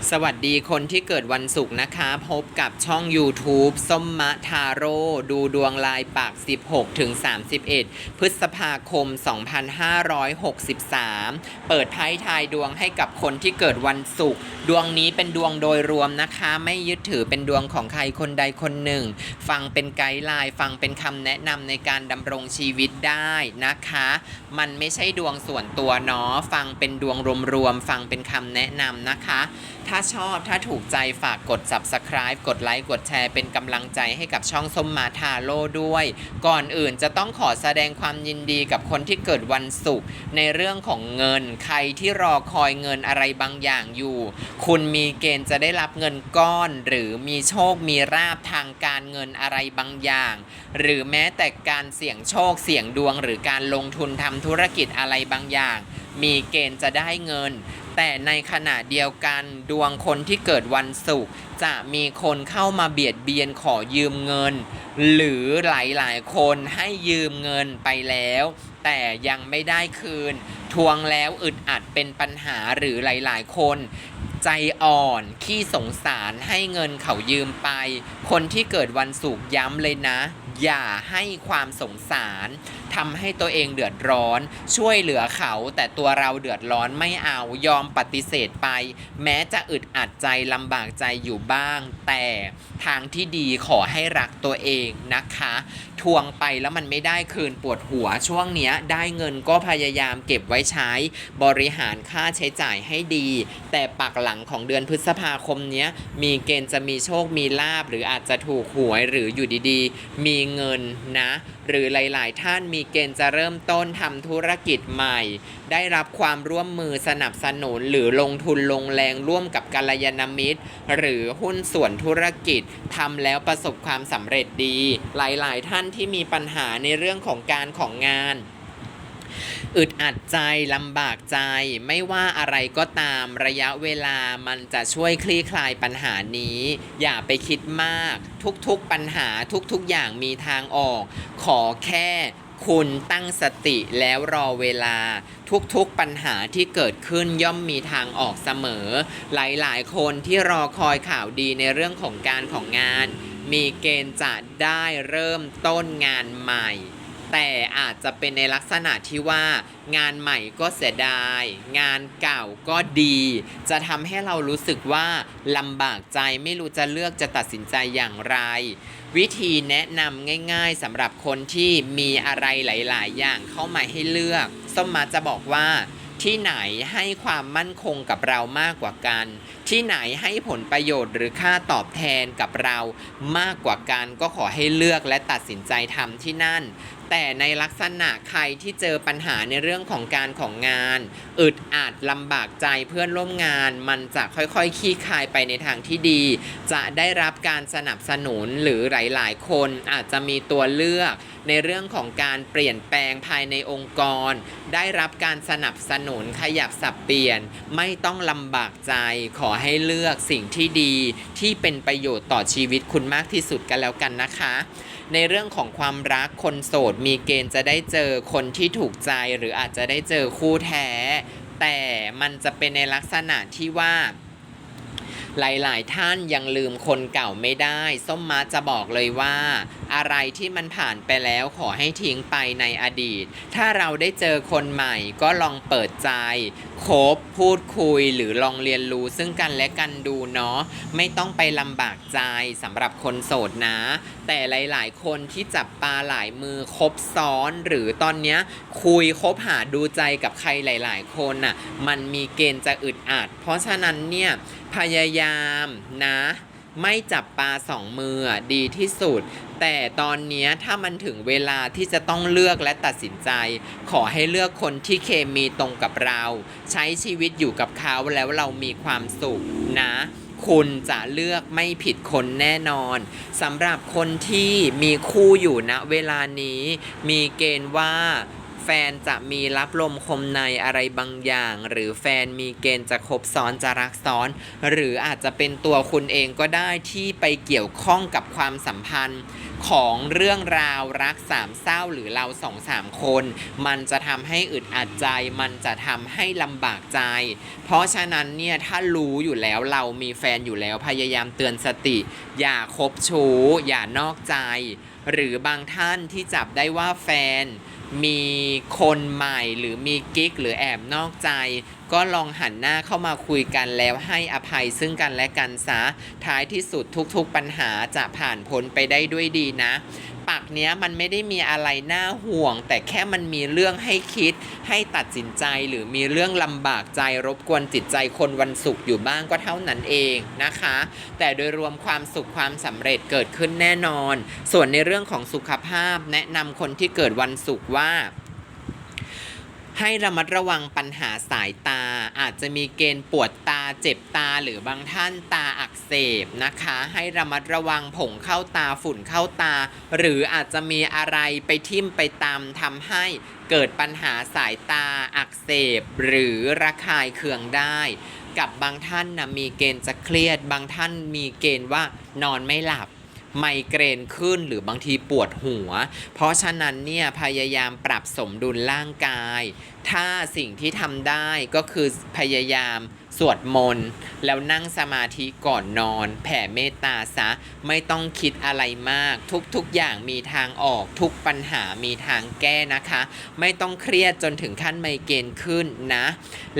สวัสดีคนที่เกิดวันศุกร์นะคะ พบกับช่อง YouTube ส้มมะทาโร่ดูดวงลายปาก 16 ถึง 31 พฤษภาคม 2563 เปิดไพ่ทายดวงให้กับคนที่เกิดวันศุกร์ดวงนี้เป็นดวงโดยรวมนะคะ ไม่ยึดถือเป็นดวงของใครคนใดคนหนึ่ง ฟังเป็นไกด์ไลน์ฟังเป็นคำแนะนำในการดำรงชีวิตได้นะคะ มันไม่ใช่ดวงส่วนตัวเนาะฟังเป็นดวงรวมๆฟังเป็นคำแนะนำนะคะถ้าชอบถ้าถูกใจฝากกด subscribe กดไลค์กดแชร์เป็นกำลังใจให้กับช่องส้มมาทาโร่ด้วย ก่อนอื่นจะต้องขอแสดงความยินดีกับคนที่เกิดวันศุกร์ในเรื่องของเงินใครที่รอคอยเงินอะไรบางอย่างอยู่ คุณมีเกณฑ์จะได้รับเงินก้อน หรือมีโชคมีราบทางการเงินอะไรบางอย่าง หรือแม้แต่การเสี่ยงโชคเสี่ยงดวง หรือการลงทุนทำธุรกิจอะไรบางอย่างมีเกณฑ์จะได้เงิน แต่ในขณะเดียวกันดวงคนที่เกิดวันศุกร์จะมีคนเข้ามาเบียดเบียนขอยืมเงิน หรือหลายๆ คนให้ยืมเงินไปแล้ว แต่ยังไม่ได้คืน ทวงแล้วอึดอัดเป็นปัญหาหรือหลายๆ คนใจอ่อน ขี้สงสารให้เงินเขายืมไป คนที่เกิดวันศุกร์ย้ำเลยนะ อย่าให้ความสงสารทำให้ตัวเองเดือดร้อน ช่วยเหลือเขา แต่ตัวเราเดือดร้อนไม่เอายอมปฏิเสธไป แม้จะอึดอัดใจลำบากใจอยู่บ้าง แต่ทางที่ดีขอให้รักตัวเองนะคะ ทวงไปแล้วมันไม่ได้คืนปวดหัวช่วงเนี้ยได้เงินก็พยายามเก็บไว้ใช้ บริหารค่าใช้จ่ายให้ดี แต่ปักหลังของเดือนพฤษภาคมเนี้ยมีเกณฑ์จะมีโชคมีลาบหรืออาจจะถูกหวยหรืออยู่ดีๆ มีเงินนะ หรือหลายๆ ท่านมีเกณฑ์จะเริ่มต้นทำธุรกิจใหม่ ได้รับความร่วมมือสนับสนุนหรือลงทุนลงแรงร่วมกับกัลยาณมิตร หรือหุ้นส่วนธุรกิจทำแล้วประสบความสำเร็จดี หลายๆ ท่านที่มีปัญหาในเรื่องของการของงาน อึดอัดใจลำบากใจ ไม่ว่าอะไรก็ตามระยะเวลามันจะช่วยคลี่คลายปัญหานี้ อย่าไปคิดมาก ทุกๆปัญหาทุกๆอย่างมีทางออก ขอแค่คุณตั้งสติแล้วรอเวลา ทุกๆปัญหาที่เกิดขึ้นย่อมมีทางออกเสมอ หลายๆ คนที่รอคอยข่าวดีในเรื่องของการของงาน มีเกณฑ์จะได้เริ่มต้นงานใหม่ แต่อาจจะเป็นในลักษณะที่ว่างานใหม่ก็เสียดาย งานเก่าก็ดี จะทำให้เรารู้สึกว่าลำบากใจไม่รู้จะเลือกจะตัดสินใจอย่างไร วิธีแนะนำง่าย ๆสำหรับคนที่มีอะไรหลาย ๆ อย่างเข้ามาให้เลือก ส้มมาจะบอกว่าที่ไหนให้ความมั่นคงกับเรามากกว่ากัน ที่ไหนให้ผลประโยชน์หรือค่าตอบแทนกับเรามากกว่ากัน ก็ขอให้เลือกและตัดสินใจทำที่นั่น แต่ในลักษณะใครที่เจอปัญหาในเรื่องของการของงาน อึดอัดลำบากใจเพื่อนร่วมงาน มันจะค่อยๆขี้คายไปในทางที่ดี จะได้รับการสนับสนุนหรือหลายๆ คนอาจจะมีตัวเลือก ในเรื่องของการเปลี่ยนแปลงภายในองค์กร ได้รับการสนับสนุนขยับสับเปลี่ยน ไม่ต้องลำบากใจ ขอให้เลือกสิ่งที่ดีที่เป็นประโยชน์ต่อชีวิตคุณมากที่สุดกันแล้วกันนะคะ ในเรื่องของความรักคนโสดมีเกณฑ์จะได้เจอคนที่ถูกใจหรืออาจจะได้เจอคู่แท้ แต่มันจะเป็นในลักษณะที่ว่า หลายๆ ท่านยังลืมคนเก่าไม่ได้ ส้มมาจะบอกเลยว่า อะไรที่มันผ่านไปแล้วขอให้ทิ้งไปในอดีต ถ้าเราได้เจอคนใหม่ก็ลองเปิดใจ คบพูดคุยหรือลองเรียนรู้ซึ่งกันและกันดูเนาะไม่ต้องไปลำบากใจสำหรับคนโสดนะ แต่หลาย ๆ คนที่จับปลาหลายมือคบซ้อนหรือตอนเนี้ยคุยคบหาดูใจกับใครหลาย ๆ คนน่ะมันมีเกณฑ์จะอึดอัด เพราะฉะนั้นเนี่ยพยายามนะ ไม่จับปลาสองมือดีที่สุด แต่ตอนนี้ถ้ามันถึงเวลาที่จะต้องเลือกและตัดสินใจ ขอให้เลือกคนที่เคมีตรงกับเรา ใช้ชีวิตอยู่กับเขาแล้วเรามีความสุขนะ คุณจะเลือกไม่ผิดคนแน่นอนสำหรับคนที่มีคู่อยู่ณเวลานี้ มีเกณฑ์ว่า ฟนจะมีรับลมคมในอะไรบางอย่าง หรือแฟนมีเกณฑ์จะคบซ้อนจะรักซ้อน หรืออาจจะเป็นตัวคุณเองก็ได้ที่ไปเกี่ยวข้องกับความสัมพันธ์ของเรื่องราวรักสามเศร้าหรือเราสองสามคน มันจะทำให้อึดอัดใจ มันจะทำให้ลำบากใจ เพราะฉะนั้นเนี่ยถ้ารู้อยู่แล้วเรามีแฟนอยู่แล้วพยายามเตือนสติ อย่าคบชู้ อย่านอกใจ หรือบางท่านที่จับได้ว่าแฟนมีคนใหม่หรือมีกิ๊กหรือแอบนอกใจ ก็ลองหันหน้าเข้ามาคุยกันแล้วให้อภัยซึ่งกันและกันซะท้ายที่สุดทุกๆปัญหาจะผ่านพ้นไปได้ด้วยดีนะปักเนี้ยมันไม่ได้มีอะไรน่าห่วง แต่แค่มันมีเรื่องให้คิด ให้ตัดสินใจหรือมีเรื่องลำบากใจรบกวนจิตใจคนวันศุกร์อยู่บ้างก็เท่านั้นเองนะคะ แต่โดยรวมความสุขความสำเร็จเกิดขึ้นแน่นอน ส่วนในเรื่องของสุขภาพแนะนำคนที่เกิดวันศุกร์ว่า ให้ระมัดระวังปัญหาสายตา อาจจะมีเกณฑ์ปวดตาเจ็บตาหรือบางท่านตาอักเสบนะคะ ให้ระมัดระวังผงเข้าตาฝุ่นเข้าตา หรืออาจจะมีอะไรไปทิ่มไปตามทำให้เกิดปัญหาสายตาอักเสบ หรือระคายเคืองได้ กับบางท่านนะมีเกณฑ์จะเครียด บางท่านมีเกณฑ์ว่านอนไม่หลับ ไมเกรนขึ้นหรือบางทีปวดหัว เพราะฉะนั้นเนี่ยพยายามปรับสมดุลร่างกาย ถ้าสิ่งที่ทำได้ก็คือพยายามสวดมนต์ แล้วนั่งสมาธิก่อนนอน แผ่เมตตาซะ ไม่ต้องคิดอะไรมาก ทุกๆอย่างมีทางออก ทุกปัญหามีทางแก้นะคะ ไม่ต้องเครียดจนถึงขั้นไมเกรนขึ้นนะ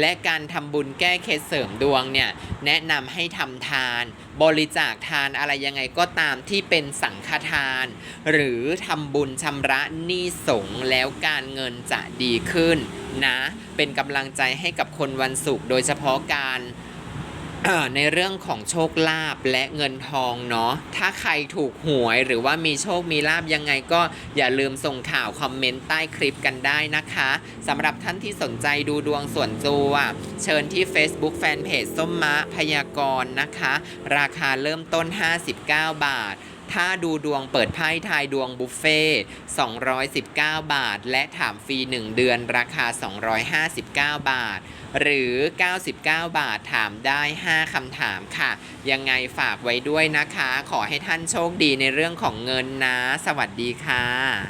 และการทำบุญแก้เคล็ดเสริมดวงเนี่ยแนะนำให้ทำทาน บริจาคทานอะไรยังไงก็ตามที่เป็นสังฆทาน หรือทำบุญชำระหนี้สงแล้วการเงินจะดีขึ้นนะ เป็นกำลังใจให้กับคนวันศุกร์โดยเฉพาะการ ในเรื่องของโชคลาภและเงินทองเนาะ ถ้าใครถูกหวยหรือว่ามีโชคมีลาบยังไงก็อย่าลืมส่งข่าวคอมเมนต์ใต้คลิปกันได้นะคะสำหรับท่านที่สนใจดูดวงส่วนตัวเชิญที่ Facebook Fanpage ส้มมะพยากรณ์นะคะ ราคาเริ่มต้น 59 บาท ถ้าดูดวงเปิดไพ่ทายดวงบุฟเฟ่219 บาท และถามฟรี 1 เดือนราคา 259 บาท หรือ 99 บาทถามได้ 5คำถามค่ะ ยังไงฝากไว้ด้วยนะคะ ขอให้ท่านโชคดีในเรื่องของเงินนะ สวัสดีค่ะ